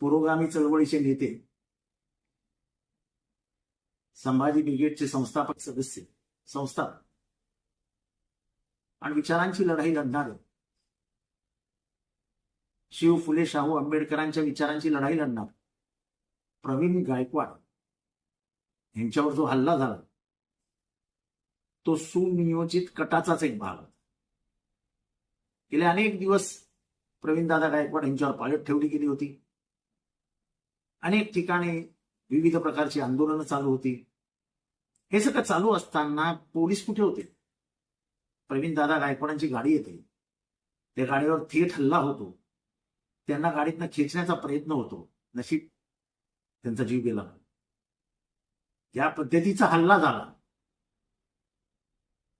पुरोगामी चळवळीचे नेते संभाजी ब्रिगेडचे संस्थापक सदस्य संस्थापक आणि विचारांची लढाई लढणारे. शिव फुले शाहू आंबेडकरांच्या विचारांची लढाई लढणार. प्रवीण गायकवाड यांच्यावर जो हल्ला झाला तो सुनियोजित कटाचाच एक भाग. होता. गेले अनेक दिवस प्रवीणदादा गायकवाड यांच्यावर पाळत ठेवली गेली होती. अनेक ठिकाणी विविध प्रकारची आंदोलनं चालू होती. हे सगळं चालू असताना पोलीस कुठे होते? प्रवीण दादा गायकवाडांची गाडी येते. त्या गाडीवर थेट हल्ला होतो. त्यांना गाडीतनं खेचण्याचा प्रयत्न होतो. नशीब त्यांचा जीव गेला. या पद्धतीचा हल्ला झाला.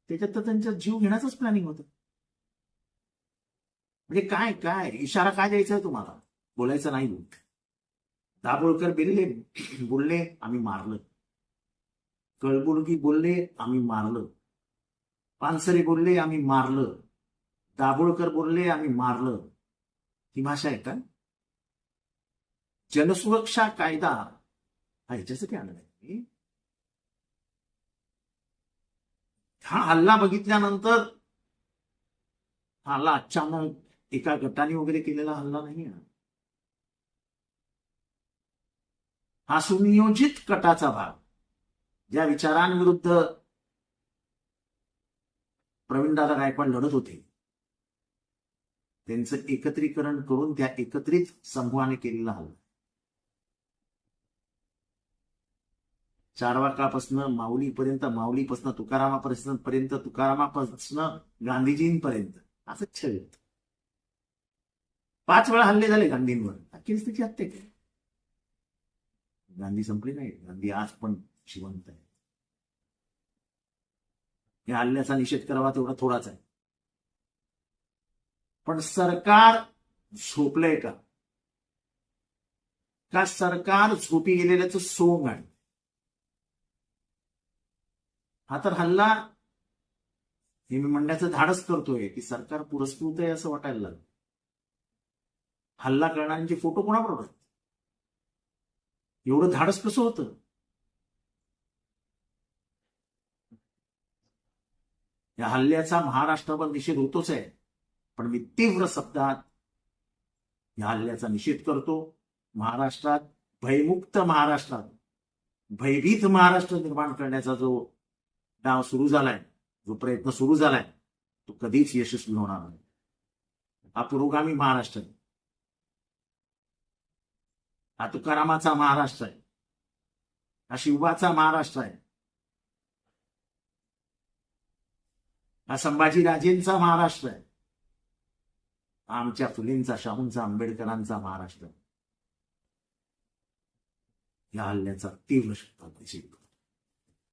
त्याच्यात तर त्यांचा जीव घेण्याचाच प्लॅनिंग होतं. म्हणजे काय काय? इशारा काय द्यायचा आहे तुम्हाला? बोलायचं नाही. दाभोळकर बिरले बोलले आम्ही मारलं. कळबुडगी बोलले आम्ही मारलं. पानसरे बोलले आम्ही मारलं. दाभोळकर बोलले आम्ही मारलं. ही भाषा आहे का? जनसुरक्षा कायदा हा ह्याच्यासाठी नाही हा हल्ला बघितल्यानंतर हा हल्ला अचानक एका गटाने वगैरे केलेला हल्ला नाही हा सुनियोजित कटाचा भाग. ज्या विचारांविरुद्ध प्रवीणदादा गायकवाड लढत होते त्यांचं एकत्रीकरण करून त्या एकत्रित समूहाने केलेला हल्ला चारवाकापासनं माऊलीपर्यंत माऊलीपासनं तुकारामापासून पर्यंत तुकारामापासनं गांधीजींपर्यंत. असंच छळ. पाच वेळा हल्ले झाले गांधींवर. अखेरीस त्याची हत्या केली. गांधी संपली नाही. गांधी आज पण जिवंत आहे. या हल्ल्याचा निषेध करावा तेवढा थोडाच आहे. पण सरकार झोपलंय का? का सरकार झोपी गेलेल्याचं सोंग आहे? हा तर हल्ला हे मी म्हणण्याचं धाडस करतोय की सरकार पुरस्कृत आहे असं वाटायला लागलं. हल्ला करणाऱ्यांचे फोटो कोणाबरोबर एवढं धाडस कसं होतं? या हल्ल्याचा महाराष्ट्रावर निषेध होतोच आहे. पण मी तीव्र शब्दात या हल्ल्याचा निषेध करतो. महाराष्ट्रात भयमुक्त महाराष्ट्रात भयभीत महाराष्ट्र निर्माण करण्याचा जो डाव सुरू झालाय जो प्रयत्न सुरू झालाय तो कधीच यशस्वी होणार नाही. हा पुरोगामी महाराष्ट्र आहे. हा तुकारामाचा महाराष्ट्र आहे. हा शिवबाचा महाराष्ट्र आहे. हा संभाजीराजेंचा महाराष्ट्र आहे. आमच्या फुलेंचा शाहूंचा आंबेडकरांचा महाराष्ट्र या हल्ल्याचा तीव्र शब्दात